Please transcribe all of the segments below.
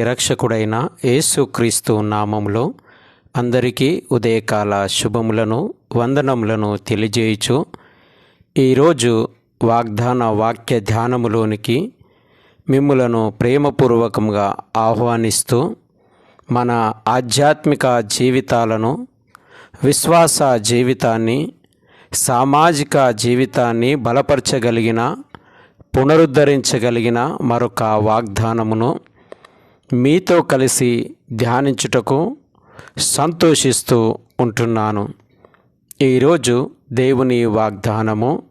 ప్రియరక్షకుడైన యేసుక్రీస్తు నామములో అందరికీ ఉదయకాల శుభములను వందనములను తెలియజేయుచు ఈరోజు వాగ్దాన వాక్య ధ్యానములోనికి మిమ్ములను ప్రేమపూర్వకంగా ఆహ్వానిస్తూ మన ఆధ్యాత్మిక జీవితాలను విశ్వాస జీవితాన్ని సామాజిక జీవితాన్ని బలపరచగలిగిన పునరుద్ధరించగలిగిన మరొక వాగ్దానమును మీతో కలిసి ధ్యానించుటకు సంతోషిస్తూ ఉంటున్నాను. ఈరోజు దేవుని వాగ్దానము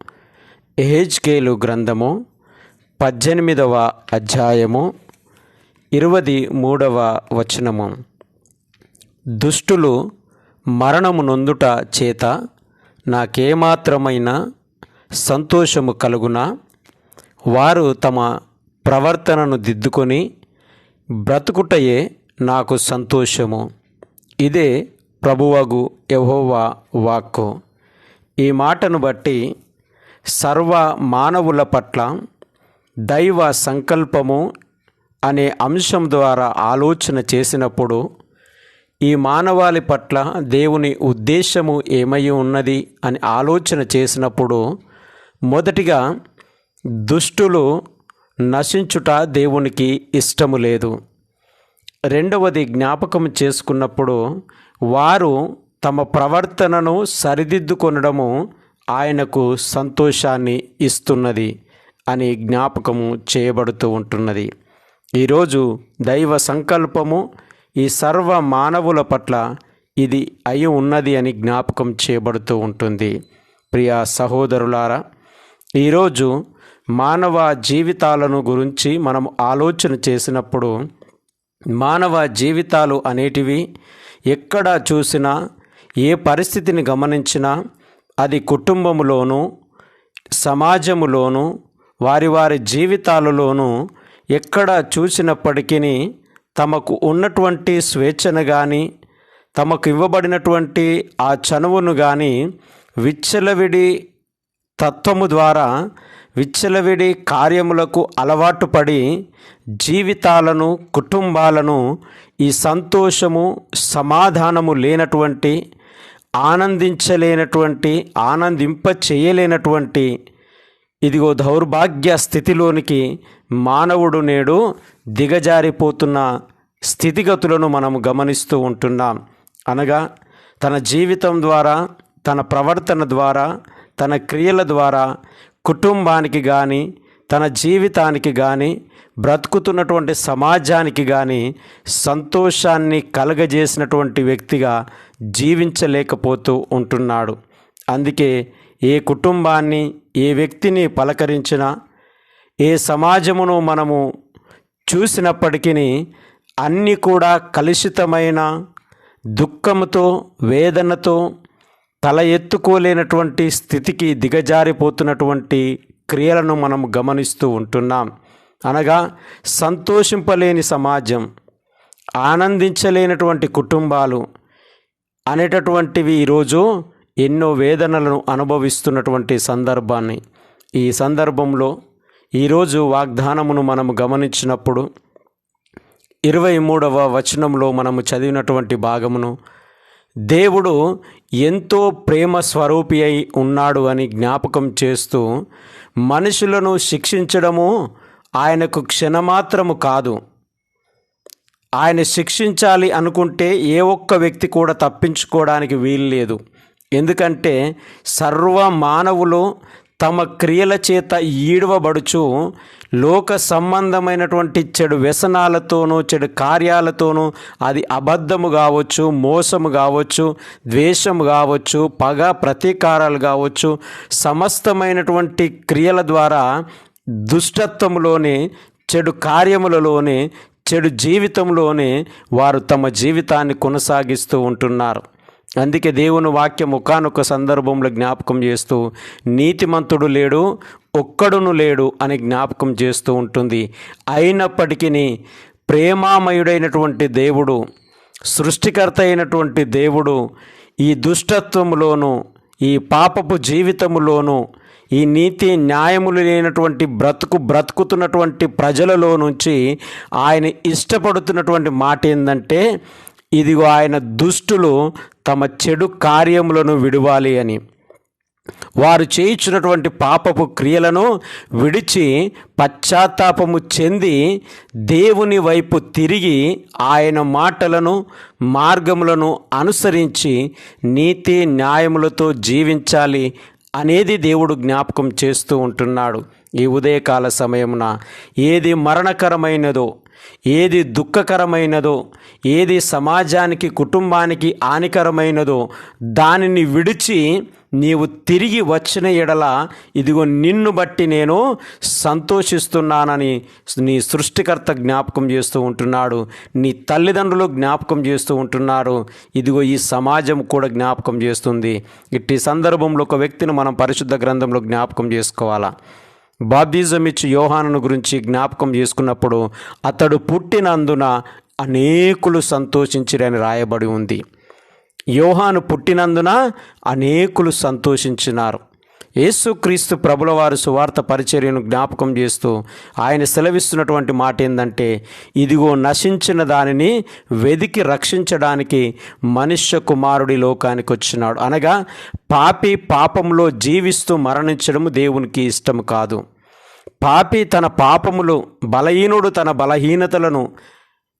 ఎహెజ్కేలు గ్రంథము పద్దెనిమిదవ అధ్యాయము ఇరవై మూడవ వచనము. దుష్టులు మరణము నొందుట చేత నాకేమాత్రమైన సంతోషము కలుగునా? వారు తమ ప్రవర్తనను దిద్దుకొని బ్రతుకుటయే నాకు సంతోషము. ఇదే ప్రభువగు యహోవా వాక్కు. ఈ మాటను బట్టి సర్వ మానవుల పట్ల దైవ సంకల్పము అనే అంశం ద్వారా ఆలోచన చేసినప్పుడు ఈ మానవాళి పట్ల దేవుని ఉద్దేశము ఏమై ఉన్నది అని ఆలోచన చేసినప్పుడు మొదటిగా దుష్టులు నశించుట దేవునికి ఇష్టము లేదు. రెండవది జ్ఞాపకం చేసుకున్నప్పుడు వారు తమ ప్రవర్తనను సరిదిద్దుకొనడము ఆయనకు సంతోషాన్ని ఇస్తున్నది అని జ్ఞాపకము చేయబడుతూ ఉంటున్నది. ఈరోజు దైవ సంకల్పము ఈ సర్వ మానవుల పట్ల ఇది అయి ఉన్నది అని జ్ఞాపకం చేయబడుతూ ఉంటుంది. ప్రియా సహోదరులారా ఈరోజు మానవ జీవితాలను గురించి మనం ఆలోచన చేసినప్పుడు మానవ జీవితాలు అనేటివి ఎక్కడ చూసినా ఏ పరిస్థితిని గమనించినా అది కుటుంబములోనూ సమాజములోనూ వారి వారి జీవితాలలోనూ ఎక్కడ చూసినప్పటికీ తమకు ఉన్నటువంటి స్వేచ్ఛను కానీ తమకు ఇవ్వబడినటువంటి ఆ చనువును కానీ విచ్చలవిడి తత్వము ద్వారా విచ్చలవిడి కార్యములకు అలవాటు పడి జీవితాలను కుటుంబాలను ఈ సంతోషము సమాధానము లేనటువంటి ఆనందించలేనటువంటి ఆనందింప చేయలేనటువంటి ఇదిగో దౌర్భాగ్య స్థితిలోనికి మానవుడు నేడు దిగజారిపోతున్న స్థితిగతులను మనం గమనిస్తూ ఉంటున్నాం. అనగా తన జీవితం ద్వారా తన ప్రవర్తన ద్వారా తన క్రియల ద్వారా కుటుంబానికి కానీ తన జీవితానికి కానీ బ్రతుకుతున్నటువంటి సమాజానికి కానీ సంతోషాన్ని కలగజేసినటువంటి వ్యక్తిగా జీవించలేకపోతూ ఉంటున్నాడు. అందుకే ఏ కుటుంబాన్ని ఏ వ్యక్తిని పలకరించినా ఏ సమాజమును మనము చూసినప్పటికీ అన్నీ కూడా కలుషితమైన దుఃఖముతో వేదనతో తల ఎత్తుకోలేనటువంటి స్థితికి దిగజారిపోతున్నటువంటి క్రియలను మనం గమనిస్తూ ఉంటున్నాం. అనగా సంతోషింపలేని సమాజం ఆనందించలేనటువంటి కుటుంబాలు అనేటటువంటివి ఈరోజు ఎన్నో వేదనలను అనుభవిస్తున్నటువంటి సందర్భాన్ని. ఈ సందర్భంలో ఈరోజు వాగ్దానమును మనము గమనించినప్పుడు ఇరవై మూడవ వచనంలో మనము చదివినటువంటి భాగమును దేవుడు ఎంతో ప్రేమ స్వరూపి అయి ఉన్నాడు అని జ్ఞాపకం చేస్తూ మనుషులను శిక్షించడము ఆయనకు క్షణమాత్రము కాదు. ఆయన శిక్షించాలి అనుకుంటే ఏ ఒక్క వ్యక్తి కూడా తప్పించుకోవడానికి వీలు లేదు ఎందుకంటే సర్వ మానవులు తమ క్రియల చేత ఈడవబడుచు లోక సంబంధమైనటువంటి చెడు వ్యసనాలతోనూ చెడు కార్యాలతోనూ అది అబద్ధము కావచ్చు మోసము కావచ్చు ద్వేషము కావచ్చు పగ ప్రతీకారాలు కావచ్చు సమస్తమైనటువంటి క్రియల ద్వారా దుష్టత్వంలోనే చెడు కార్యములలోనే చెడు జీవితంలోనే వారు తమ జీవితాన్ని కొనసాగిస్తూ ఉంటున్నారు. అందుకే దేవుని వాక్యం ఒకనొక సందర్భంలో జ్ఞాపకం చేస్తూ నీతిమంతుడు లేడు ఒక్కడును లేడు అని జ్ఞాపకం చేస్తూ ఉంటుంది. అయినప్పటికీ ప్రేమామయుడైనటువంటి దేవుడు సృష్టికర్త అయినటువంటి దేవుడు ఈ దుష్టత్వములోను ఈ పాపపు జీవితములోను ఈ నీతి న్యాయములు లేనటువంటి బ్రతుకు బ్రతుకుతున్నటువంటి ప్రజలలో నుంచి ఆయన ఇష్టపడుతున్నటువంటి మాట ఏంటంటే ఇదిగో ఆయన దుష్టులు తమ చెడు కార్యములను విడవాలి అని. వారు చేయించినటువంటి పాపపు క్రియలను విడిచి పశ్చాత్తాపము చెంది దేవుని వైపు తిరిగి ఆయన మాటలను మార్గములను అనుసరించి నీతి న్యాయములతో జీవించాలి అనేది దేవుడు జ్ఞాపకం చేస్తూ ఉంటున్నాడు. ఈ ఉదయకాల సమయమున ఏది మరణకరమైనదో ఏది దుఃఖకరమైనదో ఏది సమాజానికి కుటుంబానికి హానికరమైనదో దానిని విడిచి నీవు తిరిగి వచ్చిన ఎడల ఇదిగో నిన్ను బట్టి నేను సంతోషిస్తున్నానని నీ సృష్టికర్త జ్ఞాపకం చేస్తూ ఉంటున్నాడు. నీ తల్లిదండ్రులు జ్ఞాపకం చేస్తూ ఉంటున్నారు. ఇదిగో ఈ సమాజం కూడా జ్ఞాపకం చేస్తుంది. ఇట్టి సందర్భంలో ఒక వ్యక్తిని మనం పరిశుద్ధ గ్రంథంలో జ్ఞాపకం చేసుకోవాలా? బాప్తిజం ఇచ్చి యోహానును గురించి జ్ఞాపకం చేసుకున్నప్పుడు అతడు పుట్టినందున అనేకులు సంతోషించిరని రాయబడి ఉంది. యోహాను పుట్టినందున అనేకులు సంతోషించినారు. యేసుక్రీస్తు ప్రభుల వారు సువార్త పరిచర్యను జ్ఞాపకం చేస్తూ ఆయన సెలవిస్తున్నటువంటి మాట ఏంటంటే ఇదిగో నశించిన దానిని వెదికి రక్షించడానికి మనుష్య కుమారుడి లోకానికి వచ్చినాడు. అనగా పాపి పాపంలో జీవిస్తూ మరణించడము దేవునికి ఇష్టం కాదు. పాపి తన పాపములు బలహీనుడు తన బలహీనతలను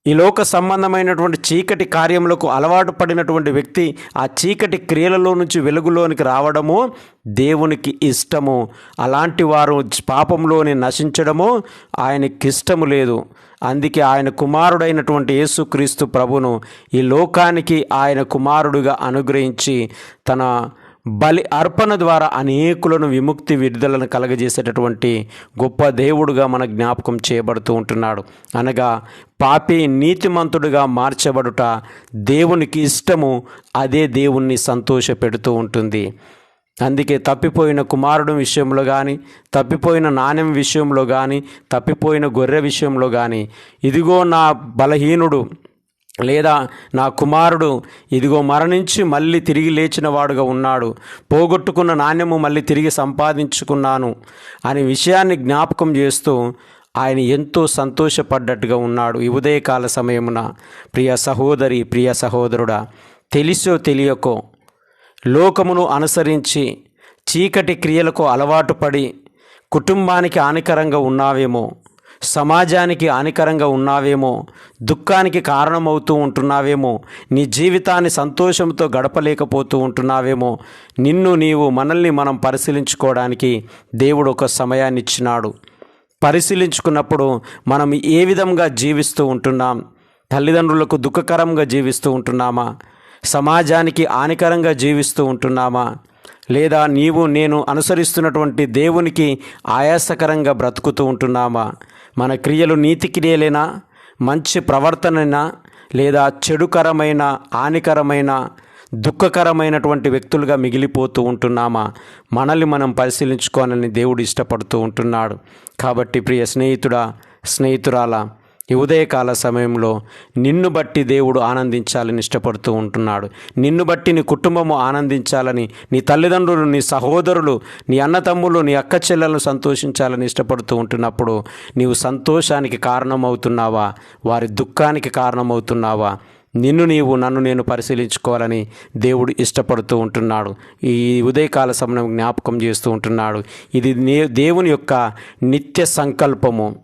ఈ లోక సంబంధమైనటువంటి చీకటి కార్యములకు అలవాటు పడినటువంటి వ్యక్తి ఆ చీకటి క్రియలలో నుంచి వెలుగులోనికి రావడము దేవునికి ఇష్టము. అలాంటి వారు పాపంలోని నశించడము ఆయనకి ఇష్టము లేదు. అందుకే ఆయన కుమారుడైనటువంటి యేసుక్రీస్తు ప్రభును ఈ లోకానికి ఆయన కుమారుడుగా అనుగ్రహించి తన బలి అర్పణ ద్వారా అనేకులను విముక్తి విడుదలను కలగజేసేటటువంటి గొప్ప దేవుడుగా మన జ్ఞాపకం చేయబడుతూ ఉంటున్నాడు. అనగా పాపి నీతిమంతుడుగా మార్చబడుట దేవునికి ఇష్టము అదే దేవుణ్ణి సంతోషపెడుతూ ఉంటుంది. అందుకే తప్పిపోయిన కుమారుడు విషయంలో కానీ తప్పిపోయిన నాణ్యం విషయంలో కానీ తప్పిపోయిన గొర్రె విషయంలో కానీ ఇదిగో నా బలహీనుడు లేదా నా కుమారుడు ఇదిగో మరణించి మళ్ళీ తిరిగి లేచిన వాడుగా ఉన్నాడు. పోగొట్టుకున్న నాణ్యము మళ్ళీ తిరిగి సంపాదించుకున్నాను అనే విషయాన్ని జ్ఞాపకం చేస్తూ ఆయన ఎంతో సంతోషపడ్డట్టుగా ఉన్నాడు ఈ ఉదయకాల సమయమున. ప్రియ సహోదరి ప్రియ సహోదరుడా తెలిసో తెలియకో లోకమును అనుసరించి చీకటి క్రియలకు అలవాటు పడి కుటుంబానికి హానికరంగా ఉన్నావేమో. సమాజానికి హానికరంగా ఉన్నావేమో దుఃఖానికి కారణమవుతూ ఉంటున్నావేమో నీ జీవితాన్ని సంతోషంతో గడపలేకపోతూ ఉంటున్నావేమో నిన్ను నీవు మనల్ని మనం పరిశీలించుకోవడానికి దేవుడు ఒక సమయాన్ని ఇచ్చినాడు పరిశీలించుకున్నప్పుడు మనం ఏ విధంగా జీవిస్తూ ఉంటున్నాం? తల్లిదండ్రులకు దుఃఖకరంగా జీవిస్తూ ఉంటున్నామా? సమాజానికి హానికరంగా జీవిస్తూ ఉంటున్నామా? లేదా నీవు నేను అనుసరిస్తున్నటువంటి దేవునికి ఆయాసకరంగా బ్రతుకుతూ ఉంటున్నామా? మన క్రియలు నీతి క్రియలేనా మంచి ప్రవర్తనైనా లేదా చెడుకరమైన హానికరమైన దుఃఖకరమైనటువంటి వ్యక్తులుగా మిగిలిపోతూ ఉంటున్నామా? మనల్ని మనం పరిశీలించుకోవాలని దేవుడు ఇష్టపడుతూ ఉంటున్నాడు. కాబట్టి ప్రియ స్నేహితుడా స్నేహితురాలా ఈ ఉదయకాల సమయంలో నిన్ను బట్టి దేవుడు ఆనందించాలని ఇష్టపడుతూ ఉంటున్నాడు. నిన్ను బట్టి నీ కుటుంబము ఆనందించాలని నీ తల్లిదండ్రులు నీ సహోదరులు నీ అన్నతమ్ములు నీ అక్క చెల్లెలను సంతోషించాలని ఇష్టపడుతూ ఉంటున్నప్పుడు నీవు సంతోషానికి కారణమవుతున్నావా? వారి దుఃఖానికి కారణమవుతున్నావా? నిన్ను నీవు నన్ను నేను పరిశీలించుకోవాలని దేవుడు ఇష్టపడుతూ ఉంటున్నాడు. ఈ ఉదయకాల సమయం జ్ఞాపకం చేస్తూ ఉంటున్నాడు. ఇది దేవుని యొక్క నిత్య సంకల్పము.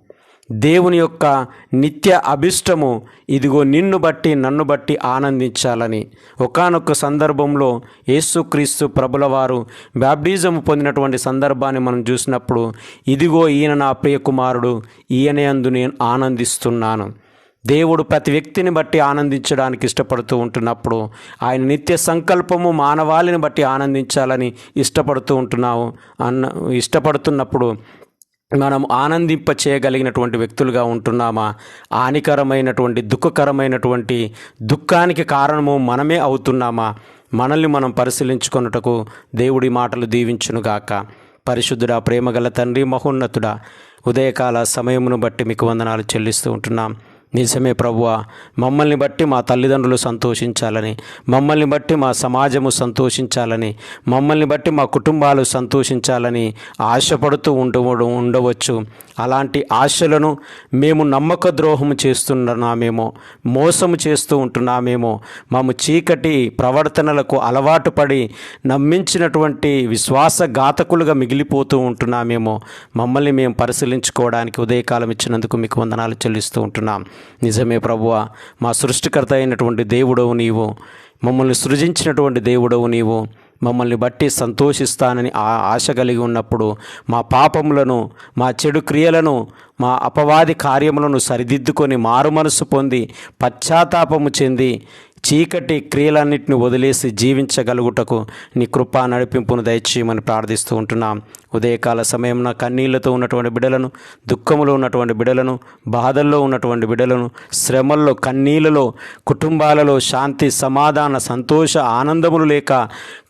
దేవుని యొక్క నిత్య అభిష్టము. ఇదిగో నిన్ను బట్టి నన్ను బట్టి ఆనందించాలని. ఒకనొక సందర్భంలో యేసుక్రీస్తు ప్రభుల వారు బ్యాప్టిజం పొందినటువంటి సందర్భాన్ని మనం చూసినప్పుడు ఇదిగో ఈయన నా ప్రియ కుమారుడు ఈయనే నేను ఆనందిస్తున్నాను. దేవుడు ప్రతి వ్యక్తిని బట్టి ఆనందించడానికి ఇష్టపడుతూ ఉంటున్నప్పుడు ఆయన నిత్య సంకల్పము మానవాళిని బట్టి ఆనందించాలని ఇష్టపడుతూ ఉంటున్నావు అన్న ఇష్టపడుతున్నప్పుడు మనం ఆనందింప చేయగలిగినటువంటి వ్యక్తులుగా ఉంటున్నామా? హానికరమైనటువంటి దుఃఖకరమైనటువంటి దుఃఖానికి కారణము మనమే అవుతున్నామా? మనల్ని మనం పరిశీలించుకొనుటకు దేవుడి మాటలు దీవించునుగాక పరిశుద్ధుడా ప్రేమగల తండ్రి మహోన్నతుడా ఉదయకాల సమయమును బట్టి మీకు వందనాలు చెల్లిస్తూ ఉంటున్నాం. నిజమే ప్రభువా. మమ్మల్ని బట్టి మా తల్లిదండ్రులు సంతోషించాలని మమ్మల్ని బట్టి మా సమాజము సంతోషించాలని మమ్మల్ని బట్టి మా కుటుంబాలు సంతోషించాలని ఆశపడుతూ ఉండ ఉండవచ్చు. అలాంటి ఆశలను మేము నమ్మక ద్రోహం చేస్తున్నామేమో మోసము చేస్తూ ఉంటున్నామేమో మాము చీకటి ప్రవర్తనలకు అలవాటు పడి నమ్మించినటువంటి విశ్వాసఘాతకులుగా మిగిలిపోతూ ఉంటున్నామేమో మమ్మల్ని మేము పరిశీలించుకోవడానికి ఉదయకాలం ఇచ్చినందుకు మీకు వందనాలు చెల్లిస్తూ ఉంటున్నాం. నిజమే ప్రభువ మా సృష్టికర్త అయినటువంటి దేవుడవు నీవు. మమ్మల్ని సృజించినటువంటి దేవుడవు నీవు. మమ్మల్ని బట్టి సంతోషిస్తానని ఆ ఆశ కలిగి ఉన్నప్పుడు మా పాపములను మా చెడు క్రియలను మా అపవాది కార్యములను సరిదిద్దుకొని మారు మనస్సు పొంది పశ్చాత్తాపము చెంది చీకటి క్రియలన్నింటిని వదిలేసి జీవించగలుగుటకు నీ కృపా నడిపింపును దయచేయమని ప్రార్థిస్తూ ఉంటున్నాం. ఉదయకాల సమయంలో కన్నీళ్ళతో ఉన్నటువంటి బిడలను దుఃఖములో ఉన్నటువంటి బిడలను బాధల్లో ఉన్నటువంటి బిడలను శ్రమల్లో కన్నీళ్ళలో కుటుంబాలలో శాంతి సమాధాన సంతోష ఆనందములు లేక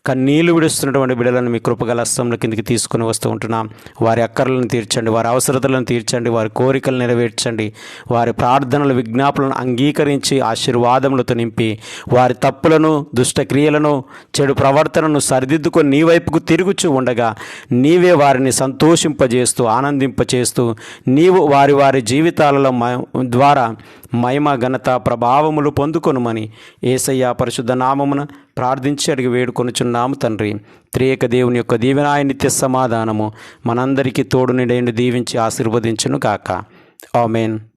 కన్నీళ్ళు విడుస్తున్నటువంటి బిడ్డలను మీ కృపగల హస్తంలో కిందికి తీసుకుని వస్తూ ఉంటున్నాం. వారి అక్కర్లను తీర్చండి వారి అవసరతలను తీర్చండి వారి కోరికలు నెరవేర్చండి. వారి ప్రార్థనలు విజ్ఞాపనలను అంగీకరించి ఆశీర్వాదములతో నింపి వారి తప్పులను దుష్టక్రియలను చెడు ప్రవర్తనను సరిదిద్దుకొని నీ వైపుకు తిరుగుచూ ఉండగా నీవే వారిని సంతోషింపజేస్తూ ఆనందింపచేస్తూ నీవు వారి వారి జీవితాలలో మ- ద్వారా మహిమ ఘనత ప్రభావములు పొందుకొనుమని ఏసయ్య పరిశుద్ధ నామమున ప్రార్థించి అడిగి వేడుకొనుచున్నాము తండ్రి. త్రియక దేవుని యొక్క దీవెనాయ నిత్య సమాధానము మనందరికీ తోడు నిడైన దీవించి ఆశీర్వదించును గాక ఆమెన్.